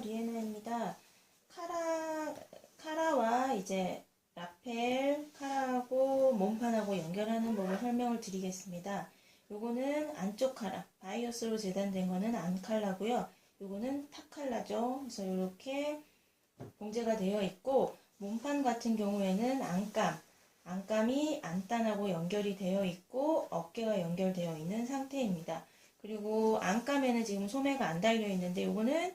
리에나입니다. 카라, 카라와 이제 라펠, 카라하고 몸판하고 연결하는 법을 설명을 드리겠습니다. 요거는 안쪽 카라, 바이오스로 재단된 거는 안칼라고요. 요거는 탁칼라죠. 그래서 이렇게 봉제가 되어 있고 몸판 같은 경우에는 안감, 안감이 안단하고 연결이 되어 있고 어깨가 연결되어 있는 상태입니다. 그리고 안감에는 지금 소매가 안 달려 있는데 요거는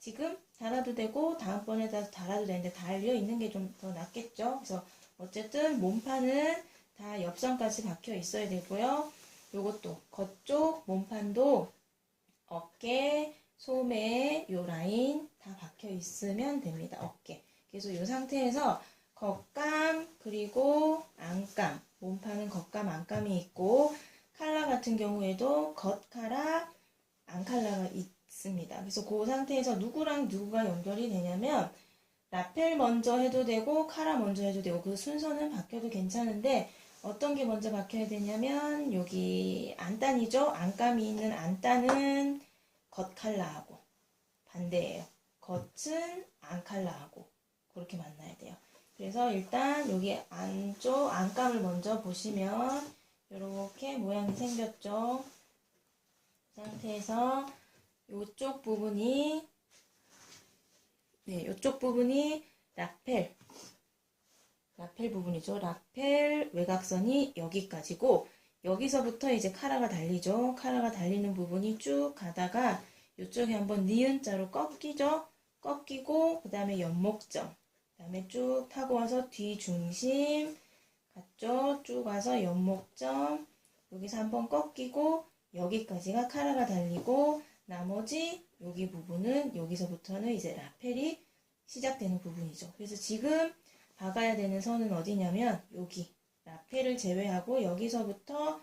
지금 달아도 되고 다음번에 다 달아도 되는데 달려 있는 게 좀 더 낫겠죠. 그래서 어쨌든 몸판은 다 옆선까지 박혀 있어야 되고요. 요것도 겉쪽 몸판도 어깨, 소매, 요 라인 다 박혀 있으면 됩니다. 어깨. 그래서 요 상태에서 겉감 그리고 안감 몸판은 겉감 안감이 있고 칼라 같은 경우에도 겉칼라 안칼라가 있 습니다. 그래서 그 상태에서 누구랑 누구가 연결이 되냐면 라펠 먼저 해도 되고 카라 먼저 해도 되고 그 순서는 바뀌어도 괜찮은데 어떤 게 먼저 박혀야 되냐면 여기 안단이죠. 안감이 있는 안단은 겉칼라하고 반대예요. 겉은 안칼라하고 그렇게 만나야 돼요. 그래서 일단 여기 안쪽 안감을 먼저 보시면 이렇게 모양이 생겼죠. 그 상태에서 이쪽 부분이 네, 이쪽 부분이 라펠 라펠 부분이죠. 라펠 외곽선이 여기까지고 여기서부터 이제 카라가 달리죠. 카라가 달리는 부분이 쭉 가다가 이쪽에 한번 니은 자로 꺾이죠. 꺾이고 그 다음에 연목점 그 다음에 쭉 타고 와서 뒤 중심 갔죠. 쭉 와서 연목점 여기서 한번 꺾이고 여기까지가 카라가 달리고 나머지 여기 부분은 여기서부터는 이제 라펠이 시작되는 부분이죠. 그래서 지금 박아야 되는 선은 어디냐면 여기 라펠을 제외하고 여기서부터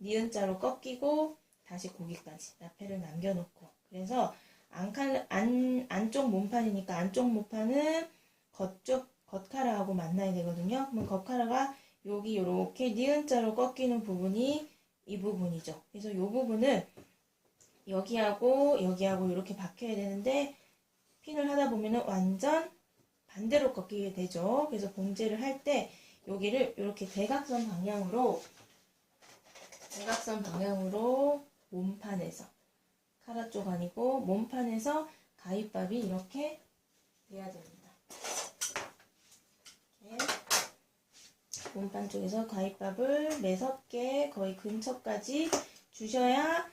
니은자로 꺾이고 다시 고기까지 라펠을 남겨놓고 그래서 안칼 안 안쪽 몸판이니까 안쪽 몸판은 겉쪽 겉카라하고 만나야 되거든요. 그러면 겉카라가 여기 이렇게 니은자로 꺾이는 부분이 이 부분이죠. 그래서 이 부분은 여기하고 여기하고 이렇게 박혀야 되는데 핀을 하다 보면은 완전 반대로 꺾이게 되죠. 그래서 봉제를 할 때 여기를 이렇게 대각선 방향으로 대각선 방향으로 몸판에서 카라 쪽 아니고 몸판에서 가위밥이 이렇게 돼야 됩니다. 이렇게 몸판 쪽에서 가위밥을 매섭게 거의 근처까지 주셔야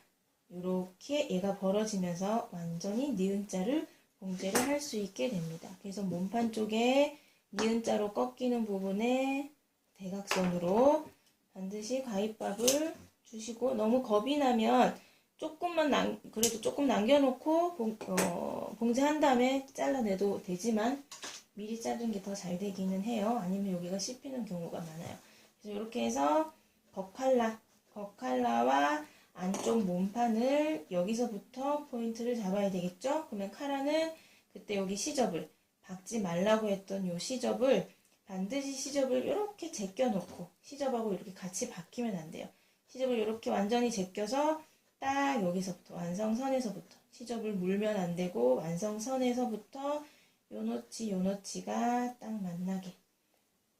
이렇게 얘가 벌어지면서 완전히 니은자를 봉제를 할 수 있게 됩니다. 그래서 몸판 쪽에 니은자로 꺾이는 부분에 대각선으로 반드시 가위밥을 주시고 너무 겁이 나면 조금만 남, 그래도 조금 남겨놓고 봉, 어, 봉제한 다음에 잘라내도 되지만 미리 자른 게 더 잘 되기는 해요. 아니면 여기가 씹히는 경우가 많아요. 그래서 이렇게 해서 겉칼라, 겉칼라와 안쪽 몸판을 여기서부터 포인트를 잡아야 되겠죠? 그러면 카라는 그때 여기 시접을 박지 말라고 했던 요 시접을 반드시 시접을 이렇게 제껴 놓고 시접하고 이렇게 같이 박히면 안 돼요. 시접을 이렇게 완전히 제껴서 딱 여기서부터 완성선에서부터 시접을 물면 안 되고 완성선에서부터 요노치 요노치가 딱 만나게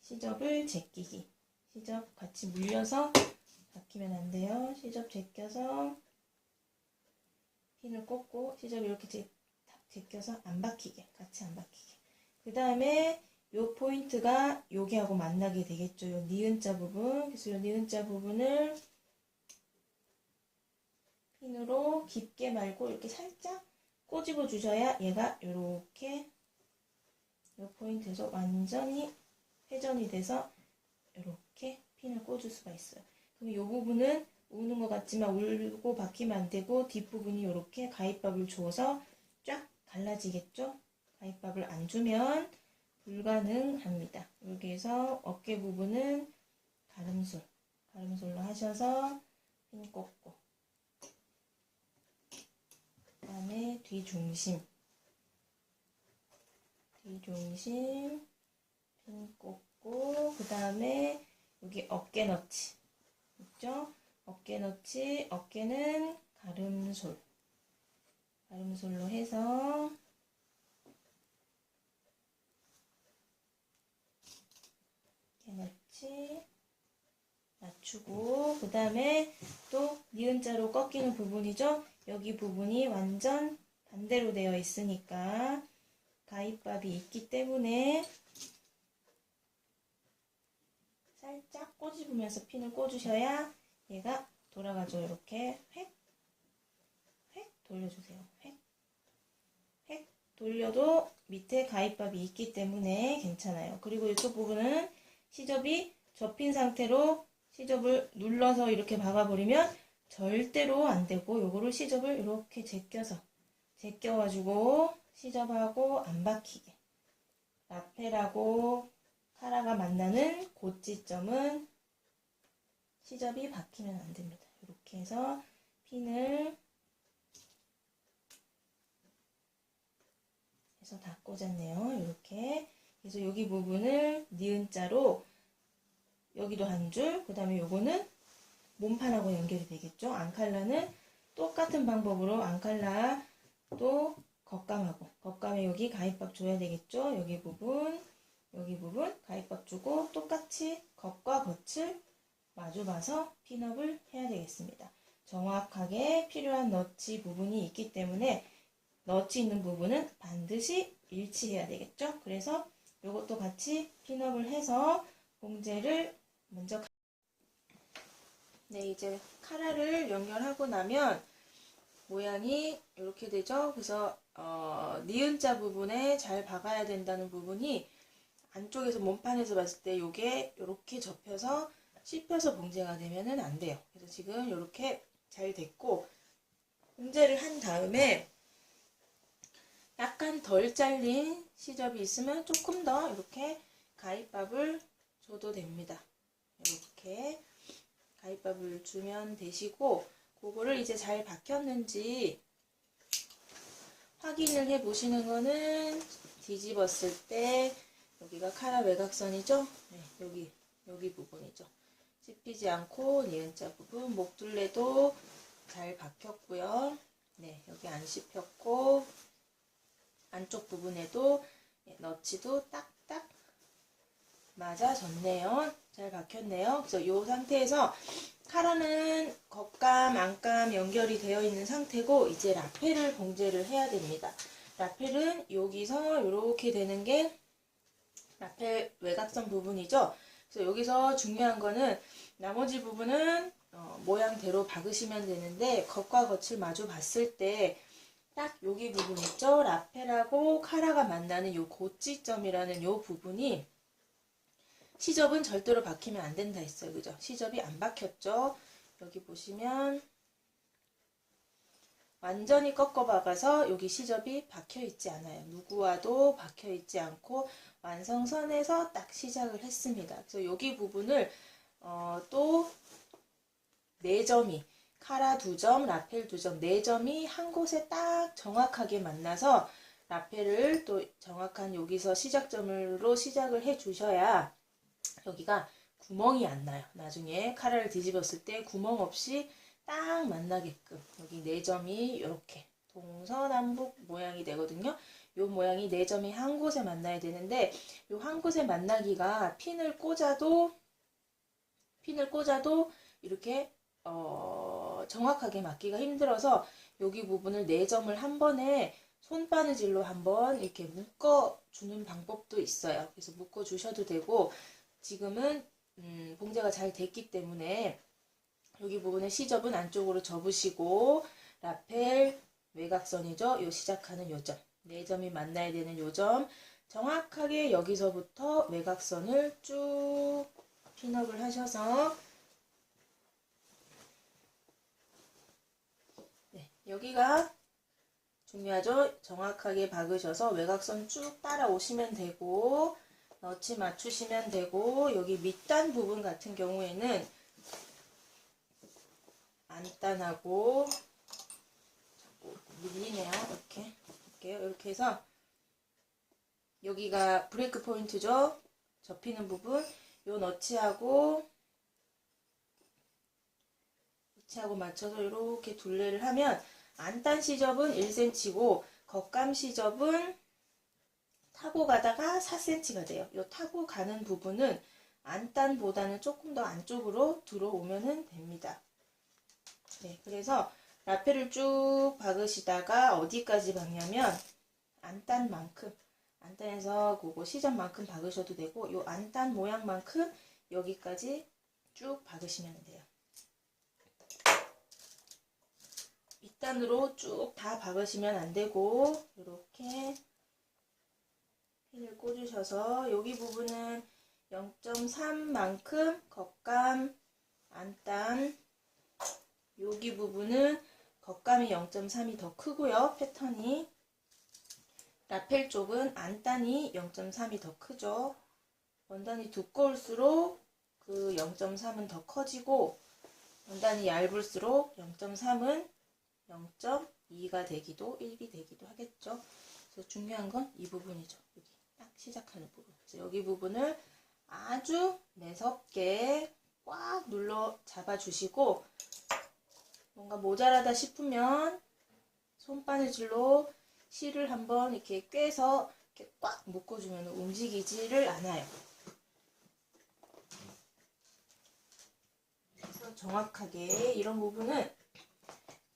시접을 제끼기 시접 같이 물려서 박히면 안 돼요. 시접 제껴서 핀을 꽂고 시접 이렇게 제, 탁 제껴서 안 박히게 같이 안 박히게 그 다음에 요 포인트가 여기하고 만나게 되겠죠. 요 니은자 부분 그래서 요 니은자 부분을 핀으로 깊게 말고 이렇게 살짝 꼬집어 주셔야 얘가 이렇게 요 포인트에서 완전히 회전이 돼서 이렇게 핀을 꽂을 수가 있어요. 이 부분은 우는 것 같지만 울고 박히면 안 되고 뒷부분이 이렇게 가위밥을 주어서 쫙 갈라지겠죠? 가위밥을 안 주면 불가능합니다. 해서 어깨 부분은 가름솔, 가름솔로 하셔서 핀 꽂고 그 다음에 뒤중심 뒤중심 핀 꽂고 그 다음에 여기 어깨 너치 있죠? 어깨 넣지, 어깨는 가름솔. 가름솔로 해서 이렇게 넣지, 낮추고, 그 다음에 또 니은자로 꺾이는 부분이죠? 여기 부분이 완전 반대로 되어 있으니까 가입밥이 있기 때문에 살짝 꼬집으면서 핀을 꽂으셔야 얘가 돌아가죠. 이렇게 획, 획 돌려주세요. 획, 획 돌려도 밑에 가위밥이 있기 때문에 괜찮아요. 그리고 이쪽 부분은 시접이 접힌 상태로 시접을 눌러서 이렇게 박아버리면 절대로 안 되고 요거를 시접을 이렇게 제껴서 제껴가지고 시접하고 안 박히게 라펠하고 카라가 만나는 고지점은 시접이 박히면 안 됩니다. 이렇게 해서 핀을 해서 다 꽂았네요. 이렇게 그래서 여기 부분을 니은자로 여기도 한 줄, 그 다음에 요거는 몸판하고 연결이 되겠죠. 앙칼라는 똑같은 방법으로 앙칼라 또 겉감하고 겉감에 여기 가위밥 줘야 되겠죠. 여기 부분, 여기 부분 가위밥 주고 똑같이 겉과 겉을 마주 봐서 핀업을 해야 되겠습니다. 정확하게 필요한 너치 부분이 있기 때문에 너치 있는 부분은 반드시 일치해야 되겠죠. 그래서 이것도 같이 핀업을 해서 봉제를 먼저 가- 네 이제 카라를 연결하고 나면 모양이 이렇게 되죠. 그래서 어, 니은자 부분에 잘 박아야 된다는 부분이 안쪽에서 몸판에서 봤을 때 이게 이렇게 접혀서 씹혀서 봉제가 되면은 안 돼요. 그래서 지금 이렇게 잘 됐고 봉제를 한 다음에 약간 덜 잘린 시접이 있으면 조금 더 이렇게 가위밥을 줘도 됩니다. 이렇게 가위밥을 주면 되시고 그거를 이제 잘 박혔는지 확인을 해 보시는 거는 뒤집었을 때 여기가 카라 외곽선이죠? 네, 여기 여기 부분이죠. 씹히지 않고 니은자 부분 목둘레도 잘 박혔고요. 네, 여기 안 씹혔고 안쪽 부분에도 예, 너치도 딱딱 맞아졌네요. 잘 박혔네요. 그래서 이 상태에서 카라는 겉감, 안감 연결이 되어 있는 상태고 이제 라펠을 봉제를 해야 됩니다. 라펠은 여기서 이렇게 되는 게 라펠 외곽선 부분이죠. 그래서 여기서 중요한 거는 나머지 부분은 어, 모양대로 박으시면 되는데 겉과 겉을 마주 봤을 때 딱 여기 부분 있죠? 라펠하고 카라가 만나는 요 고지점이라는 요 부분이 시접은 절대로 박히면 안 된다 했어요. 그죠? 시접이 안 박혔죠? 여기 보시면 완전히 꺾어 박아서 여기 시접이 박혀 있지 않아요. 누구와도 박혀 있지 않고 완성선에서 딱 시작을 했습니다. 그래서 여기 부분을 어, 또 4점이 카라 2점, 라펠 2점, 4점이 한 곳에 딱 정확하게 만나서 라펠을 또 정확한 여기서 시작점으로 시작을 해 주셔야 여기가 구멍이 안 나요. 나중에 카라를 뒤집었을 때 구멍 없이 딱 만나게끔 여기 네 점이 이렇게 동서남북 모양이 되거든요. 요 모양이 네 점이 한 곳에 만나야 되는데 요 한 곳에 만나기가 핀을 꽂아도 핀을 꽂아도 이렇게 어, 정확하게 맞기가 힘들어서 여기 부분을 네 점을 한 번에 손바느질로 한번 이렇게 묶어 주는 방법도 있어요. 그래서 묶어 주셔도 되고 지금은 음, 봉제가 잘 됐기 때문에 여기 부분에 시접은 안쪽으로 접으시고 라펠 외곽선이죠. 요 시작하는 요점 네 점이 만나야 되는 요점 정확하게 여기서부터 외곽선을 쭉 핀업을 하셔서 네, 여기가 중요하죠. 정확하게 박으셔서 외곽선 쭉 따라오시면 되고 너치 맞추시면 되고 여기 밑단 부분 같은 경우에는 안단하고 자꾸 밀리네요. 이렇게 볼게요. 이렇게 해서 여기가 브레이크 포인트죠. 접히는 부분 요 너치하고 너치하고 맞춰서 이렇게 둘레를 하면 안단 시접은 1cm고 겉감 시접은 타고 가다가 4cm가 돼요. 이 타고 가는 부분은 안단보다는 조금 더 안쪽으로 들어오면은 됩니다. 네, 그래서 라펠을 쭉 박으시다가 어디까지 박냐면 안단 만큼 안단에서 그거 시접만큼 박으셔도 되고 요 안단 모양만큼 여기까지 쭉 박으시면 돼요. 밑단으로 쭉 다 박으시면 안 되고 이렇게 핀을 꽂으셔서 여기 부분은 0.3만큼 겉감 안단 여기 부분은 겉감이 0.3이 더 크고요 패턴이 라펠 쪽은 안단이 0.3이 더 크죠 원단이 두꺼울수록 그 0.3은 더 커지고 원단이 얇을수록 0.3은 0.2가 되기도 1이 되기도 하겠죠. 그래서 중요한 건 이 부분이죠. 여기 딱 시작하는 부분. 그래서 여기 부분을 아주 매섭게 꽉 눌러 잡아주시고 뭔가 모자라다 싶으면 손바느질로 실을 한번 이렇게 꿰서 이렇게 꽉 묶어주면 움직이지를 않아요. 그래서 정확하게 이런 부분은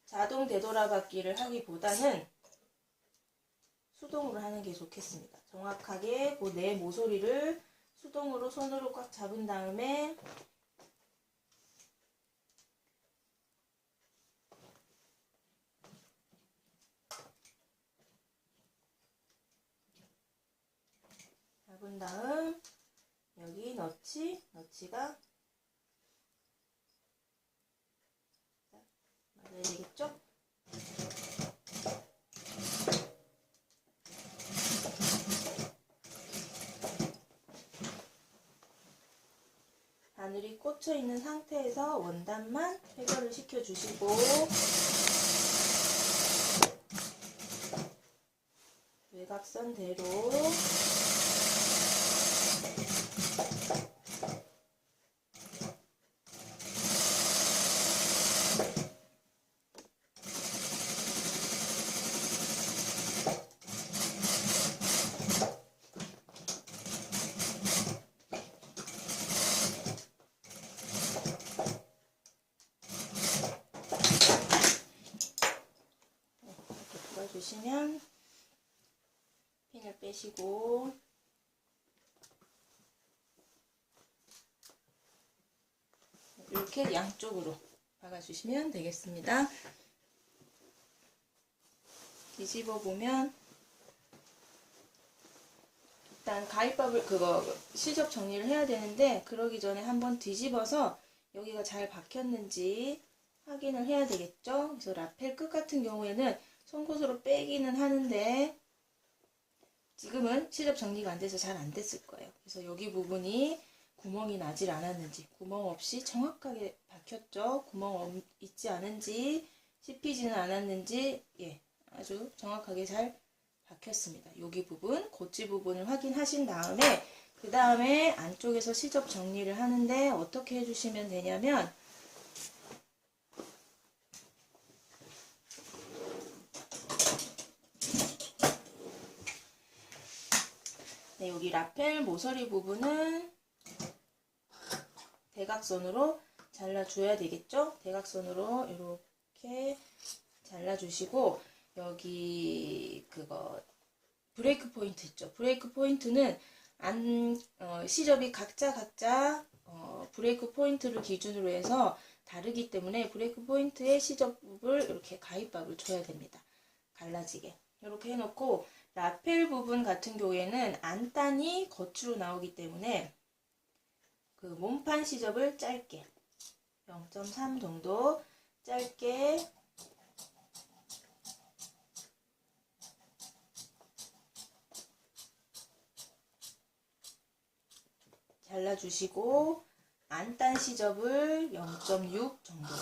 자동 되돌아받기를 하기보다는 수동으로 하는 게 좋겠습니다. 정확하게 그 내 모서리를 수동으로 손으로 꽉 잡은 다음에 잡은 다음 여기 너치, 너치가 맞아야 되겠죠? 바늘이 꽂혀 있는 상태에서 원단만 해결을 시켜 주시고 외곽선대로 이렇게 풀어주시면 빼시고 이렇게 양쪽으로 박아주시면 되겠습니다. 뒤집어 보면 일단 가위밥을 그거 시접 정리를 해야 되는데 그러기 전에 한번 뒤집어서 여기가 잘 박혔는지 확인을 해야 되겠죠. 그래서 라펠 끝 같은 경우에는 송곳으로 빼기는 하는데 지금은 시접 정리가 안 돼서 잘 안 됐을 거예요. 그래서 여기 부분이 구멍이 나질 않았는지 구멍 없이 정확하게 박혔죠. 구멍 없- 있지 않은지 씹히지는 않았는지 예 아주 정확하게 잘 박혔습니다. 여기 부분 고치 부분을 확인하신 다음에 그 다음에 안쪽에서 시접 정리를 하는데 어떻게 해주시면 되냐면 네, 여기 라펠 모서리 부분은 대각선으로 잘라줘야 되겠죠? 대각선으로 이렇게 잘라주시고 여기 그거 브레이크 포인트 있죠? 브레이크 포인트는 안 어, 시접이 각자 각자 어, 브레이크 포인트를 기준으로 해서 다르기 때문에 브레이크 포인트에 시접을 이렇게 가위밥을 줘야 됩니다. 갈라지게 이렇게 해놓고 라펠 부분 같은 경우에는 안단이 겉으로 나오기 때문에 그 몸판 시접을 짧게 0.3 정도 짧게 잘라주시고 안단 시접을 0.6 정도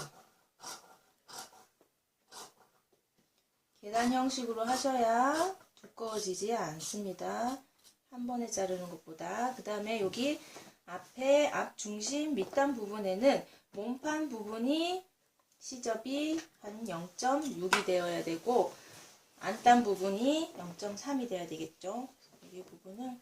계단 형식으로 하셔야 두꺼워지지 않습니다. 한 번에 자르는 것보다 그 다음에 여기 앞에 앞 중심 밑단 부분에는 몸판 부분이 시접이 한 0.6이 되어야 되고 안단 부분이 0.3이 돼야 되겠죠. 여기 부분은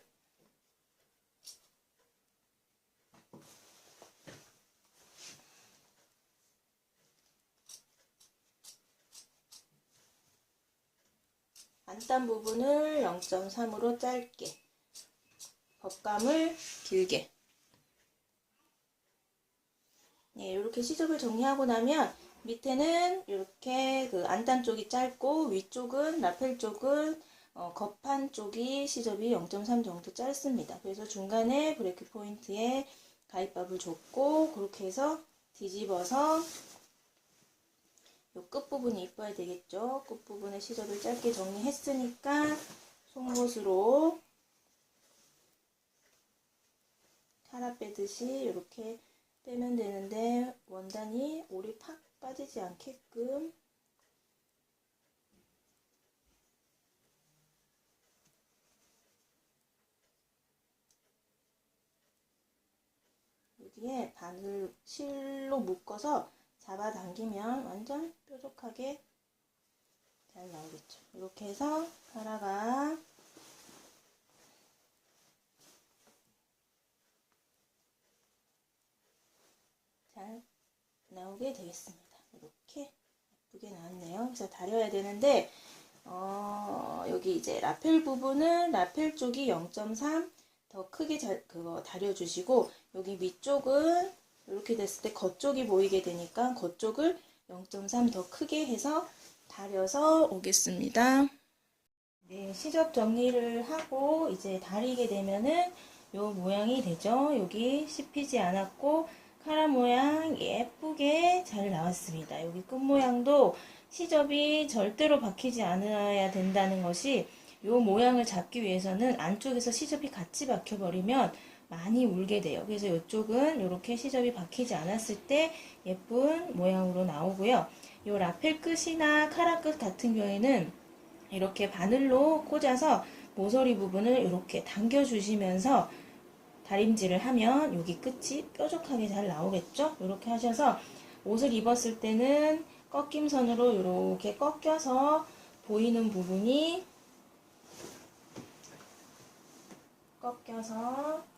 안단 부분을 0.3으로 짧게 겉감을 길게 네, 이렇게 시접을 정리하고 나면 밑에는 이렇게 그 안단 쪽이 짧고 위쪽은 라펠 쪽은 어, 겉판 쪽이 시접이 0.3 정도 짧습니다. 그래서 중간에 브레이크 포인트에 가입밥을 줬고 그렇게 해서 뒤집어서 이 끝부분이 이뻐야 되겠죠. 끝부분에 시접을 짧게 정리했으니까 송곳으로 카라 빼듯이 이렇게 빼면 되는데 원단이 올이 팍 빠지지 않게끔 여기에 바늘 실로 묶어서 잡아당기면 완전 뾰족하게 잘 나오겠죠. 이렇게 해서 카라가 잘 나오게 되겠습니다. 이렇게 예쁘게 나왔네요. 그래서 다려야 되는데 어, 여기 이제 라펠 부분은 라펠 쪽이 0.3 더 크게 잘 그거 다려주시고 여기 위쪽은 이렇게 됐을 때 겉쪽이 보이게 되니까 겉쪽을 0.3 더 크게 해서 다려서 오겠습니다. 네, 시접 정리를 하고 이제 다리게 되면은 요 모양이 되죠. 여기 씹히지 않았고 카라 모양 예쁘게 잘 나왔습니다. 여기 끝 모양도 시접이 절대로 박히지 않아야 된다는 것이 요 모양을 잡기 위해서는 안쪽에서 시접이 같이 박혀버리면 많이 울게 돼요. 그래서 이쪽은 이렇게 시접이 박히지 않았을 때 예쁜 모양으로 나오고요. 요 라펠 끝이나 카라 끝 같은 경우에는 이렇게 바늘로 꽂아서 모서리 부분을 이렇게 당겨주시면서 다림질을 하면 여기 끝이 뾰족하게 잘 나오겠죠? 이렇게 하셔서 옷을 입었을 때는 꺾임선으로 이렇게 꺾여서 보이는 부분이 꺾여서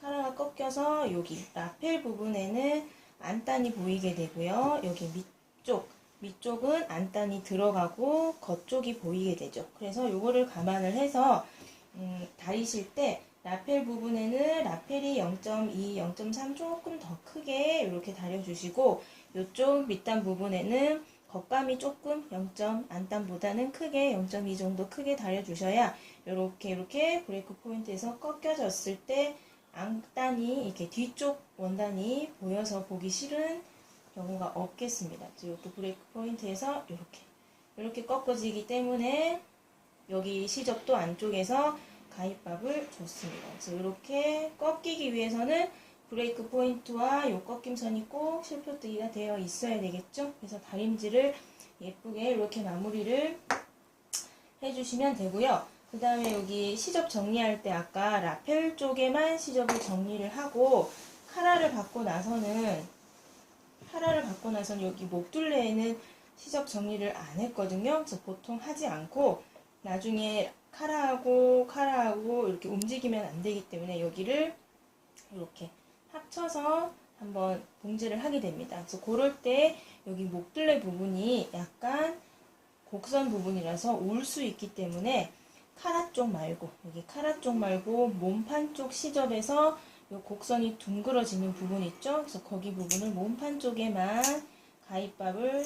카라가 꺾여서 여기 라펠 부분에는 안단이 보이게 되고요. 여기 밑쪽 밑쪽은 안단이 들어가고 겉쪽이 보이게 되죠. 그래서 요거를 감안을 해서 음, 다리실 때 라펠 부분에는 라펠이 0.2, 0.3 조금 더 크게 이렇게 다려주시고 이쪽 밑단 부분에는 겉감이 조금 0. 안단보다는 크게 0.2 정도 크게 다려주셔야 이렇게 이렇게 브레이크 포인트에서 꺾여졌을 때 안단이 이렇게 뒤쪽 원단이 보여서 보기 싫은 경우가 없겠습니다. 이렇게 브레이크 포인트에서 이렇게 이렇게 꺾어지기 때문에 여기 시접도 안쪽에서 가입밥을 줬습니다. 그래서 이렇게 꺾이기 위해서는 브레이크 포인트와 요 꺾임선이 꼭 실표뜨기가 되어 있어야 되겠죠. 그래서 다림질을 예쁘게 이렇게 마무리를 해주시면 되고요. 그 다음에 여기 시접 정리할 때 아까 라펠 쪽에만 시접을 정리를 하고 카라를 받고 나서는 카라를 받고 나서는 여기 목둘레에는 시접 정리를 안 했거든요. 그래서 보통 하지 않고 나중에 카라하고 카라하고 이렇게 움직이면 안 되기 때문에 여기를 이렇게 합쳐서 한번 봉제를 하게 됩니다. 그래서 그럴 때 여기 목둘레 부분이 약간 곡선 부분이라서 울수 있기 때문에 카라 쪽 말고 여기 카라 쪽 말고 몸판 쪽 시접에서 이 곡선이 둥그러지는 부분 있죠? 그래서 거기 부분을 몸판 쪽에만 가입밥을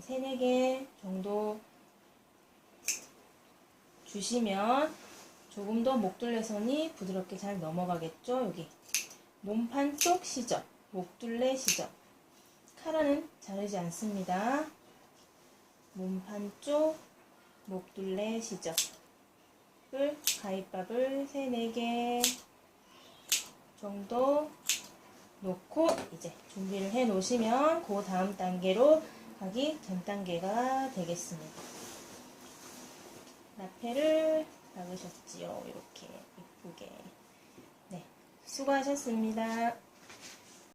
3, 4개 정도 주시면 조금 더 목둘레선이 부드럽게 잘 넘어가겠죠? 여기 몸판 쪽 시접, 목둘레 시접 카라는 자르지 않습니다. 몸판 쪽 목둘레 시접 을 가입밥을 3, 4개 정도 놓고 이제 준비를 해 놓으시면 그 다음 단계로 가기 전 단계가 되겠습니다. 라페를 박으셨지요. 이렇게 이쁘게. 네. 수고하셨습니다.